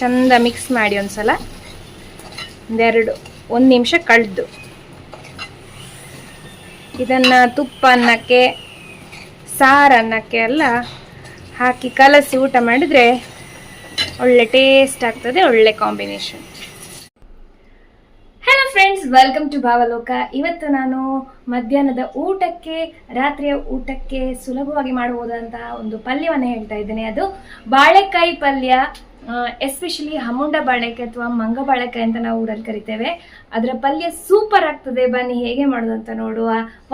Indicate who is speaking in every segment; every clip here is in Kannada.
Speaker 1: ಚಂದ ಮಿಕ್ಸ್ ಮಾಡಿ ಒಂದ್ಸಲ. ಒಂದೆರಡು, ಒಂದು ನಿಮಿಷ ಕಳೆದು. ಇದನ್ನು ತುಪ್ಪ ಅನ್ನಕ್ಕೆ, ಸಾರು ಅನ್ನಕ್ಕೆ ಎಲ್ಲ ಹಾಕಿ ಕಲಸಿ ಊಟ ಮಾಡಿದರೆ ಒಳ್ಳೆ ಟೇಸ್ಟ್ ಆಗ್ತದೆ, ಒಳ್ಳೆ combination friends welcome to Bhavaloka ಇವತ್ತು ನಾನು ಮಧ್ಯಾಹ್ನದ ಊಟಕ್ಕೆ, ರಾತ್ರಿಯ ಊಟಕ್ಕೆ ಸುಲಭವಾಗಿ ಮಾಡಬಹುದಂತಹ ಒಂದು ಪಲ್ಯವನ್ನು ಹೇಳ್ತಾ ಇದ್ದೇನೆ. ಅದು ಬಾಳೆಕಾಯಿ ಪಲ್ಯ ಎಸ್ಪೆಷಲಿ ಹಮುಂಡ ಬಾಳೆಕಾಯಿ ಅಥವಾ ಮಂಗ ಬಾಳೆಕಾಯಿ ಅಂತ ನಾವು ಊರಲ್ಲಿ ಕರಿತೇವೆ. ಅದರ ಪಲ್ಯ ಸೂಪರ್ ಆಗ್ತದೆ. ಬನ್ನಿ, ಹೇಗೆ ಮಾಡೋದು ಅಂತ ನೋಡುವ.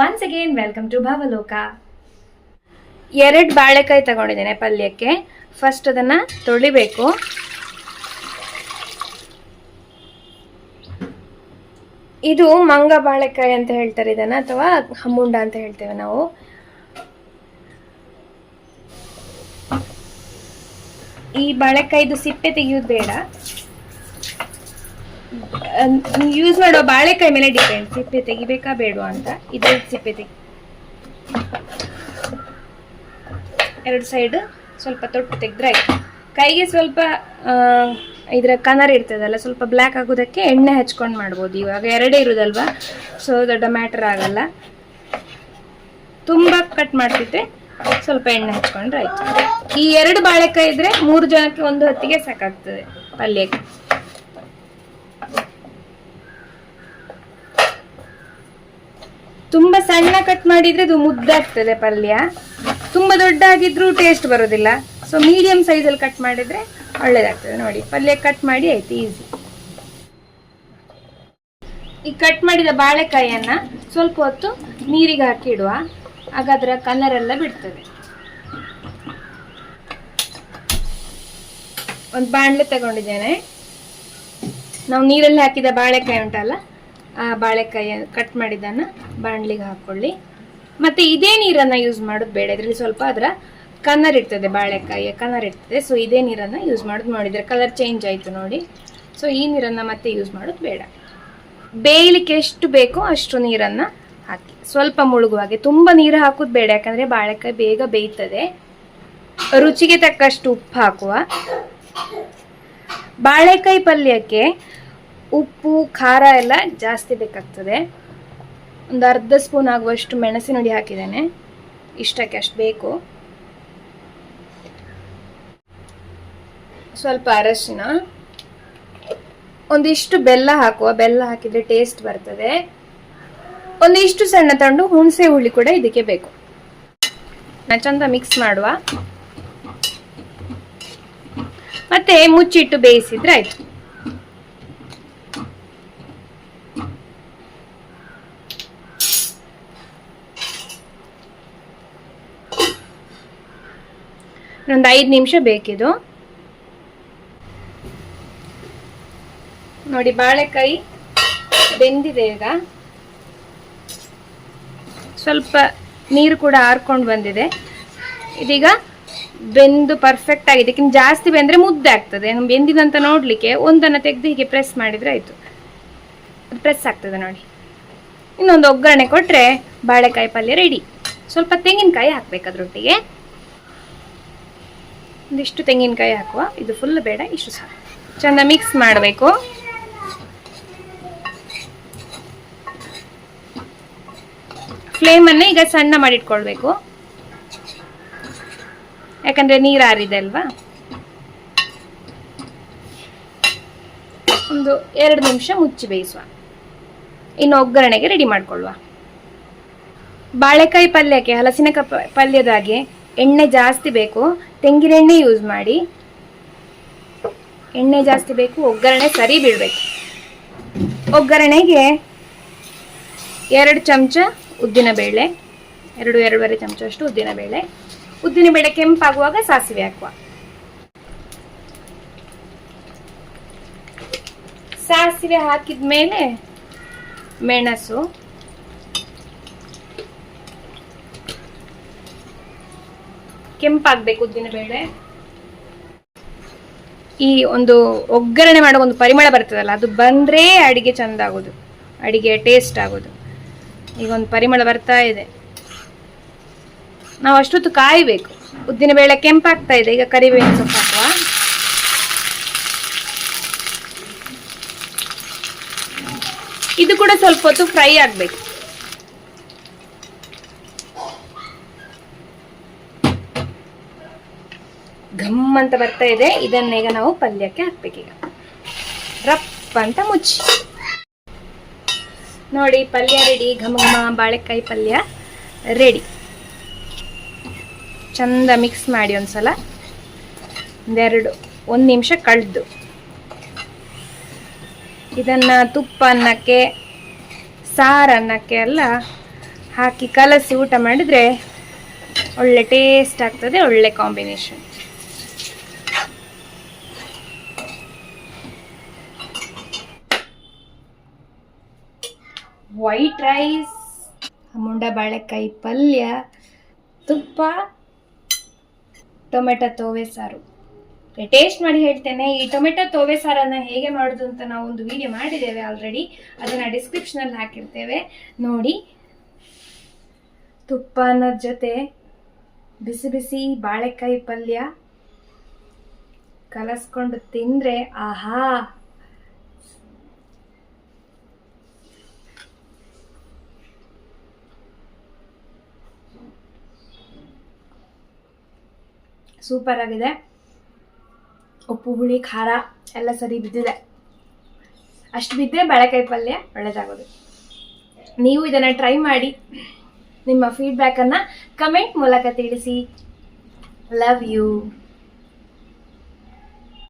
Speaker 1: Once again welcome to Bhavaloka ಎರಡು ಬಾಳೆಕಾಯಿ ತಗೊಂಡಿದ್ದೇನೆ ಪಲ್ಯಕ್ಕೆ. ಫಸ್ಟ್ ಅದನ್ನು ತೊಳಿಬೇಕು. ಇದು ಮಂಗ ಬಾಳೆಕಾಯಿ ಅಂತ ಹೇಳ್ತಾರೆ ಇದನ್ನ, ಅಥವಾ ಹಮ್ಮುಂಡ ಅಂತ ಹೇಳ್ತೇವೆ ನಾವು. ಈ ಬಾಳೆಕಾಯಿದು ಸಿಪ್ಪೆ ತೆಗೆಯೋದು ಬೇಡ. ಯೂಸ್ ಮಾಡೋ ಬಾಳೆಕಾಯಿ ಮೇಲೆ ಡಿಪೆಂಡ್ ಸಿಪ್ಪೆ ತೆಗಿಬೇಕಾ ಬೇಡ ಅಂತ. ಇದ್ರ ಸಿಪ್ಪೆ ತೆಗಿ ಎರಡು ಸೈಡ್ ಸ್ವಲ್ಪ ತೊಟ್ಟು ತೆಗೆದ್ರೆ ಕೈಗೆ ಸ್ವಲ್ಪ ಇದರ ಕನರ್ ಇರ್ತದಲ್ಲ, ಸ್ವಲ್ಪ ಬ್ಲ್ಯಾಕ್ ಆಗೋದಕ್ಕೆ ಎಣ್ಣೆ ಹಚ್ಕೊಂಡು ಮಾಡ್ಬೋದು. ಇವಾಗ ಎರಡೇ ಇರೋದಲ್ವಾ? ಸೊ ದೊಡ್ಡ ಮ್ಯಾಟರ್ ಆಗಲ್ಲ. ತುಂಬ ಕಟ್ ಮಾಡ್ತಿದ್ರೆ ಸ್ವಲ್ಪ ಎಣ್ಣೆ ಹಚ್ಕೊಂಡ್ರೆ ಆಯ್ತು. ಈ ಎರಡು ಬಾಳೆಕಾಯಿ ಇದ್ರೆ ಮೂರು ಜನಕ್ಕೆ ಒಂದು ಹೊತ್ತಿಗೆ ಸಾಕಾಗ್ತದೆ ಪಲ್ಯಕ್ಕೆ. ತುಂಬ ಸಣ್ಣ ಕಟ್ ಮಾಡಿದ್ರೆ ಅದು ಮುದ್ದಾಗ್ತದೆ ಪಲ್ಯ. ತುಂಬ ದೊಡ್ಡ ಆಗಿದ್ರೂ ಟೇಸ್ಟ್ ಬರೋದಿಲ್ಲ ಸೊ ಮೀಡಿಯಂ ಸೈಜಲ್ಲಿ ಕಟ್ ಮಾಡಿದ್ರೆ ಒಳ್ಳೇದಾಗ್ತದೆ. ನೋಡಿ, ಪಲ್ಯ ಕಟ್ ಮಾಡಿ ಆಯ್ತು ಈಸಿ ಈ ಕಟ್ ಮಾಡಿದ ಬಾಳೆಕಾಯಿಯನ್ನ ಸ್ವಲ್ಪ ಹೊತ್ತು ನೀರಿಗೆ ಹಾಕಿ ಇಡುವ. ಆಗ ಅದರ ಕಲರ್ ಎಲ್ಲ ಬಿಡ್ತದೆ. ಒಂದು ಬಾಣಲೆ ತಗೊಂಡಿದ್ದೇನೆ. ನಾವು ನೀರಲ್ಲಿ ಹಾಕಿದ ಬಾಳೆಕಾಯಿ ಉಂಟಲ್ಲ, ಆ ಬಾಳೆಕಾಯಿ ಕಟ್ ಮಾಡಿದ್ದನ್ನ ಬಾಣಲಿಗೆ ಹಾಕೊಳ್ಳಿ. ಮತ್ತೆ ಇದೇ ನೀರನ್ನ ಯೂಸ್ ಮಾಡೋದು ಬೇಡ. ಇದ್ರಲ್ಲಿ ಸ್ವಲ್ಪ ಅದರ ಕನ್ನರ್ ಇರ್ತದೆ, ಬಾಳೆಕಾಯಿಯ ಕನ್ನರ್ ಇರ್ತದೆ. ಸೊ ಇದೇ ನೀರನ್ನು ಯೂಸ್ ಮಾಡೋದು, ನೋಡಿದರೆ ಕಲರ್ ಚೇಂಜ್ ಆಯಿತು ನೋಡಿ. ಸೊ ಈ ನೀರನ್ನು ಮತ್ತೆ ಯೂಸ್ ಮಾಡೋದು ಬೇಡ. ಬೇಯಲಿಕ್ಕೆ ಎಷ್ಟು ಬೇಕೋ ಅಷ್ಟು ನೀರನ್ನು ಹಾಕಿ. ಸ್ವಲ್ಪ ಮುಳುಗುವ ಹಾಗೆ. ತುಂಬ ನೀರು ಹಾಕೋದು ಬೇಡ, ಯಾಕಂದರೆ ಬಾಳೆಕಾಯಿ ಬೇಗ ಬೇಯ್ತದೆ. ರುಚಿಗೆ ತಕ್ಕಷ್ಟು ಉಪ್ಪು ಹಾಕುವ. ಬಾಳೆಕಾಯಿ ಪಲ್ಯಕ್ಕೆ ಉಪ್ಪು, ಖಾರ ಎಲ್ಲ ಜಾಸ್ತಿ ಬೇಕಾಗ್ತದೆ. ಒಂದು ಅರ್ಧ ಸ್ಪೂನ್ ಆಗುವಷ್ಟು ಮೆಣಸಿನ ಹುಡಿ ಹಾಕಿದ್ದೇನೆ. ಇಷ್ಟಕ್ಕೆ ಅಷ್ಟು ಬೇಕು. ಸ್ವಲ್ಪ ಅರಶಿನ, ಒಂದಿಷ್ಟು ಬೆಲ್ಲ ಹಾಕುವ, ಬೆಲ್ಲ ಹಾಕಿದ್ರೆ ಟೇಸ್ಟ್ ಬರ್ತದೆ. ಒಂದಿಷ್ಟು ಸಣ್ಣ ತಂಡು ಹುಣಸೆ ಹುಳಿ ಕೂಡ ಇದಕ್ಕೆ ಬೇಕು. ನಾ ಚಂದ ಮಿಕ್ಸ್ ಮಾಡುವ. ಮತ್ತೆ ಮುಚ್ಚಿಟ್ಟು ಬೇಯಿಸಿದ್ರೆ ಆಯ್ತು. ಒಂದು ಐದು ನಿಮಿಷ ಬೇಕಿದು. ನೋಡಿ, ಬಾಳೆಕಾಯಿ ಬೆಂದಿದೆ ಈಗ. ಸ್ವಲ್ಪ ನೀರು ಕೂಡ ಆರ್ಕೊಂಡು ಬಂದಿದೆ. ಇದೀಗ ಬೆಂದು ಪರ್ಫೆಕ್ಟ್ ಆಗಿದೆ. ಇದಕ್ಕಿಂತ ಜಾಸ್ತಿ ಬೆಂದ್ರೆ ಮುದ್ದೆ ಆಗ್ತದೆ. ಬೆಂದಿದಂತ ನೋಡ್ಲಿಕ್ಕೆ ಒಂದನ್ನು ತೆಗೆದು ಹೀಗೆ ಪ್ರೆಸ್ ಮಾಡಿದ್ರೆ ಆಯ್ತು. ಅದು ಪ್ರೆಸ್ ಆಗ್ತದೆ ನೋಡಿ. ಇನ್ನೊಂದು ಒಗ್ಗರಣೆ ಕೊಟ್ರೆ ಬಾಳೆಕಾಯಿ ಪಲ್ಯ ರೆಡಿ ಸ್ವಲ್ಪ ತೆಂಗಿನಕಾಯಿ ಹಾಕ್ಬೇಕು ಅದರೊಟ್ಟಿಗೆ. ಒಂದಿಷ್ಟು ತೆಂಗಿನಕಾಯಿ ಹಾಕುವ. ಇದು ಫುಲ್ ಬೇಡ, ಇಷ್ಟು ಸಾಕು. ಚೆಂದ ಮಿಕ್ಸ್ ಮಾಡಬೇಕು. ಫ್ಲೇಮನ್ನು ಈಗ ಸಣ್ಣ ಮಾಡಿಟ್ಕೊಳ್ಬೇಕು. ಯಾಕಂದರೆ ನೀರು ಆರಿದೆ ಅಲ್ವಾ? ಒಂದು ಎರಡು ನಿಮಿಷ ಮುಚ್ಚಿ ಬೇಯಿಸುವ. ಇನ್ನು ಒಗ್ಗರಣೆಗೆ ರೆಡಿ ಮಾಡ್ಕೊಳ್ಳುವ ಬಾಳೆಕಾಯಿ ಪಲ್ಯಕ್ಕೆ ಹಲಸಿನ ಪಲ್ಯದ ಪಲ್ಯದಾಗೆ ಎಣ್ಣೆ ಜಾಸ್ತಿ ಬೇಕು. ತೆಂಗಿನೆಣ್ಣೆ ಯೂಸ್ ಮಾಡಿ. ಎಣ್ಣೆ ಜಾಸ್ತಿ ಬೇಕು, ಒಗ್ಗರಣೆ ಸರಿ ಬಿಡಬೇಕು ಒಗ್ಗರಣೆಗೆ ಎರಡು ಚಮಚ ಉದ್ದಿನ ಬೇಳೆ, ಎರಡು, ಎರಡೂವರೆ ಚಮಚ ಅಷ್ಟು ಉದ್ದಿನ ಬೇಳೆ. ಉದ್ದಿನ ಬೇಳೆ ಕೆಂಪಾಗುವಾಗ ಸಾಸಿವೆ ಹಾಕುವ. ಸಾಸಿವೆ ಹಾಕಿದ ಮೇಲೆ ಮೆಣಸು. ಕೆಂಪಾಗಬೇಕು ಉದ್ದಿನ ಬೇಳೆ. ಈ ಒಂದು ಒಗ್ಗರಣೆ ಮಾಡೋ ಒಂದು ಪರಿಮಳ ಬರ್ತದಲ್ಲ, ಅದು ಬಂದ್ರೆ ಅಡಿಗೆ ಚಂದ ಆಗೋದು ಅಡಿಗೆ ಟೇಸ್ಟ್ ಆಗೋದು. ಈಗ ಒಂದು ಪರಿಮಳ ಬರ್ತಾ ಇದೆ. ನಾವು ಅಷ್ಟೊತ್ತು ಕಾಯಬೇಕು. ಉದ್ದಿನ ಬೇಳೆ ಕೆಂಪಾಗ್ತಾ ಇದೆ. ಈಗ ಕರಿಬೇವಿನ ಸ್ವಲ್ಪ ಹಾಕುವ. ಇದು ಕೂಡ ಸ್ವಲ್ಪ ಹೊತ್ತು ಫ್ರೈ ಆಗ್ಬೇಕು. ಘಮ್ ಅಂತ ಬರ್ತಾ ಇದೆ. ಇದನ್ನ ಈಗ ನಾವು ಪಲ್ಯಕ್ಕೆ ಹಾಕ್ಬೇಕೀಗ. ರಪ್ಪ ಅಂತ ಮುಚ್ಚಿ. ನೋಡಿ, ಪಲ್ಯ ರೆಡಿ ಘಮ ಘಮ ಬಾಳೆಕಾಯಿ ಪಲ್ಯ ರೆಡಿ ಚಂದ ಮಿಕ್ಸ್ ಮಾಡಿ ಒಂದ್ಸಲ. ಒಂದೆರಡು, ಒಂದು ನಿಮಿಷ ಕಳೆದು. ಇದನ್ನ ತುಪ್ಪ ಅನ್ನಕ್ಕೆ, ಸಾರು ಅನ್ನಕ್ಕೆ ಎಲ್ಲ ಹಾಕಿ ಕಲಸಿ ಊಟ ಮಾಡಿದರೆ ಒಳ್ಳೆ ಟೇಸ್ಟ್ ಆಗ್ತದೆ, ಒಳ್ಳೆ ಕಾಂಬಿನೇಷನ್ ವೈಟ್ ರೈಸ್ ಮುಂಡ ಬಾಳೆಕಾಯಿ ಪಲ್ಯ, ತುಪ್ಪ, ಟೊಮೆಟೊ ತೋವೆ ಸಾರು. ಟೇಸ್ಟ್ ಮಾಡಿ ಹೇಳ್ತೇನೆ, ಈ ಟೊಮೆಟೊ ತೋವೆ ಸಾರನ್ನು ಹೇಗೆ ಮಾಡೋದು ಅಂತ ನಾವು ಒಂದು ವಿಡಿಯೋ ಮಾಡಿದ್ದೇವೆ ಆಲ್ರೆಡಿ ಅದನ್ನು ಡಿಸ್ಕ್ರಿಪ್ಷನಲ್ಲಿ ಹಾಕಿರ್ತೇವೆ. ನೋಡಿ, ತುಪ್ಪನ ಜೊತೆ ಬಿಸಿ ಬಿಸಿ ಬಾಳೆಕಾಯಿ ಪಲ್ಯ ಕಲಸ್ಕೊಂಡು ತಿಂದರೆ, ಆಹಾ! ಸೂಪರ್ ಆಗಿದೆ. ಉಪ್ಪು, ಹುಳಿ, ಖಾರ ಎಲ್ಲ ಸರಿ ಬಿದ್ದಿದೆ. ಅಷ್ಟು ಬಿದ್ದರೆ ಬಾಳೆಕಾಯಿ ಪಲ್ಯ ಒಳ್ಳೆಯದಾಗೋದು ನೀವು ಇದನ್ನು ಟ್ರೈ ಮಾಡಿ ನಿಮ್ಮ ಫೀಡ್ಬ್ಯಾಕನ್ನು ಕಮೆಂಟ್ ಮೂಲಕ ತಿಳಿಸಿ. Love you